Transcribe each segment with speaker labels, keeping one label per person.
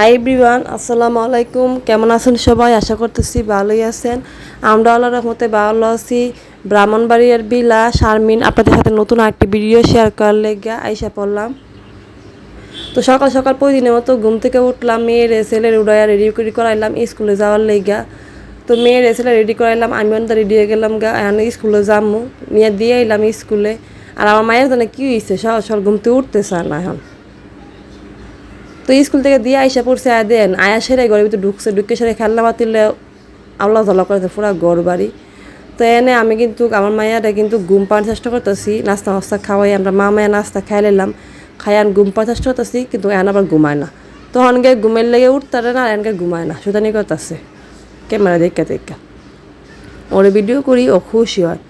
Speaker 1: Hi everyone আসসালামু আলাইকুম। কেমন আছেন সবাই? আশা করতেছি ভালোই আছেন। আমরা আল্লাহ রহমতে ভালো আছি। ব্রাহ্মণবাড়িয়ার বিলা শারমিন আপনাদের সাথে নতুন আরেকটি ভিডিও শেয়ার করার লেগে আইসা পড়লাম। তো সকাল সকাল প্রতিদিনের মতো ঘুম থেকে উঠলাম, মেয়ের ছেলের উড়াইয়া রেডি করে করাইলাম স্কুলে যাওয়ার লেগা। তো মেয়ের ছেলে রেডি করাইলাম আমি অন্ত রেডি হয়ে গেলাম গা, এখন স্কুলে যামু। নিয়ে দিয়ে এলাম স্কুলে। আর আমার মায়ের জন্য কি হয়েছে সকাল সকাল ঘুম থেকে উঠতেছে না এখন। তো স্কুল থেকে দিয়ে আইসা পড়ছে, আয় দেন, আয়া সেরে ঘরের ভিতরে ঢুকছে, ঢুকে সেরে খেলনা বাতিলে আল্লাহ তাল্লাহ করেছে পুরা ঘর বাড়ি। তো এনে আমি কিন্তু, আমার মায়েরা কিন্তু ঘুম পাওয়ার চেষ্টা করতেছি, নাস্তা নাস্তা খাওয়াই, আমরা মা মায়া নাস্তা খাই নিলাম খাই আন ঘুম পাওয়ার চেষ্টা করতেছি, কিন্তু এন আবার ঘুমায় না। তখন গে ঘুমের লেগে উঠতারে না এনকে ঘুমায় না, সুতানি করতেছে, ক্যামেরা দেখা দেখা। ওরে ভিডিও করি, ও খুশি হয়।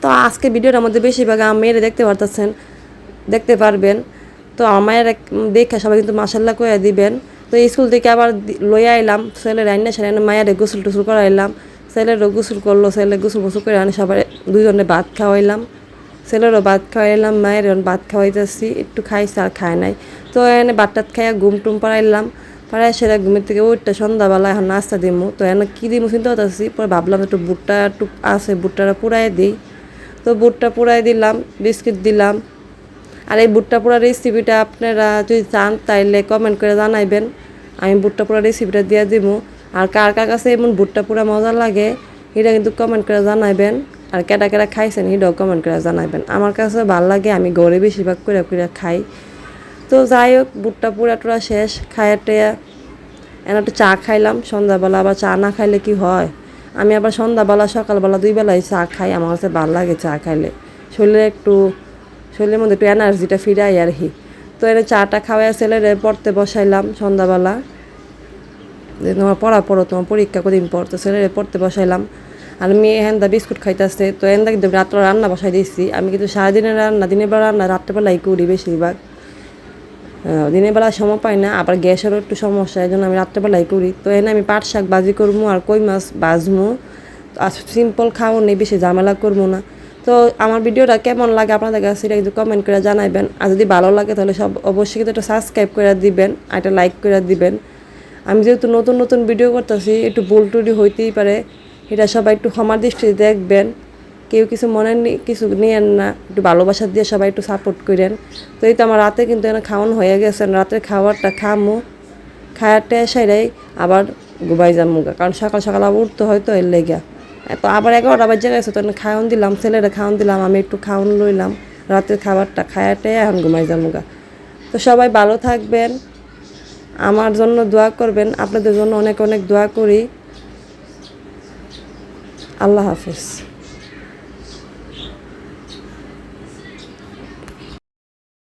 Speaker 1: তো আজকে ভিডিওটার মধ্যে বেশিরভাগ মেয়েরা দেখতে পারতেছেন, দেখতে পারবেন। তো আমার এক দেখে সবাই কিন্তু মাসাল্লাহ করে দিবেন। তো স্কুল থেকে আবার লইয়া আইলাম, ছেলের রান্না সেরে মায়ের গোসল টুসল করাইলাম। ছেলেরও গোসল করল, ছেলে গোসল গোসল করে আনি, সবাই দুজনে ভাত খাওয়াইলাম। ছেলেরও ভাত খাওয়াইলাম মায়ের এখন ভাত খাওয়াইতেছি, একটু খাইছে আর খায় নাই। তো এনে ভাত টাত খাইয়া ঘুম টুম পাড়াইলাম। পাড়াই সেটা ঘুমের থেকে উঠতে সন্ধ্যাবেলা এখন নাস্তা দিমু। তো এনে কী দিমু চিন্তা করতেছি, পরে ভাবলাম একটু বুটটা একটু আছে বুটটা পুরাই দিই। তো বুটটা পুরাই দিলাম, বিস্কিট দিলাম আর এই পোড়া রেসিপিটা আপনারা যদি চান, তাইলে কমেন্ট করে জানাইবেন। আমি পোড়া রেসিপিটা দিয়ে দিব আর কার কার কাছে এমন বুটটা পোড়া মজা লাগে, এটা কিন্তু কমেন্ট করে জানাইবেন। আর কেটা কেটা খাইছেন, এটাও কমেন্ট করে জানাইবেন। আমার কাছে ভালো লাগে, আমি ঘরে বেশিরভাগ করে করে খাই। তো যাই হোক, বুটটা পুরা টুরা শেষ। খাইয়া টেয়া এনে একটু চা খাইলাম। সন্ধ্যাবেলা আবার চা না খাইলে কি হয়? আমি আবার সন্ধ্যাবেলা, সকালবেলা দুই বেলায় চা খাই। আমার কাছে ভালো লাগে চা খাইলে। শরীরে একটু শরীরের মধ্যে একটু এনার্জিটা ফিরাই আর কি তো এনে চাটা খাওয়াই ছেলেরে পড়তে বসাইলাম সন্ধ্যাবেলা। যে তোমার পড়া পড়ো তোমার পরীক্ষা কদিন পর, তো ছেলেরে পড়তে বসাইলাম। আর মেয়ে হেন্দা বিস্কুট খাইতেছে, তো হেন্দা কিন্তু রাত্রে রান্না বসাই দিয়েছি। আমি কিন্তু সারাদিনের রান্না, দিনের বেলা রান্না রাত্রেবেলাই করি বেশিরভাগ। দিনের বেলা সময় পাই না, আবার গ্যাসেরও একটু সমস্যা এই জন্য আমি রাত্রেবেলাই করি। তো এনে আমি পাট শাক বাজি করব আর কই মাছ বাজমো আর সিম্পল খাওয়া নেই, বেশি ঝামেলা করব না। তো আমার ভিডিওটা কেমন লাগে আপনাদের কাছে সেটা কিন্তু কমেন্ট করে জানাইবেন। আর যদি ভালো লাগে তাহলে সব অবশ্যই কিন্তু একটা সাবস্ক্রাইব করে দিবেন আর একটা লাইক করে দিবেন। আমি যেহেতু নতুন নতুন ভিডিও করতেছি, একটু ভুল টুটি হইতেই পারে, এটা সবাই একটু ক্ষমার দৃষ্টিতে দেখবেন। কেউ কিছু মনে কিছু নিয়েন না, একটু ভালোবাসা দিয়ে সবাই একটু সাপোর্ট করেন। তো এই তো আমার রাতে কিন্তু এখানে খাওয়ান হয়ে গেছে, রাতের খাবারটা খামু খায়ারটা সেরাই আবার ঘুমাই যাব গা। কারণ সকাল সকাল আবার উঠতে হয়তো এর লেগা তো আবার এগারোটা বাজে গেছে, তো খাওয়ান দিলাম, ছেলেরা খাওয়ান দিলাম, আমি একটু খাওয়ান লইলাম। রাতের খাবারটা খায়াটে এখন ঘুমাই যাব গা। তো সবাই ভালো থাকবেন, আমার জন্য দোয়া করবেন, আপনাদের জন্য অনেক অনেক দোয়া করি। আল্লাহ হাফিজ।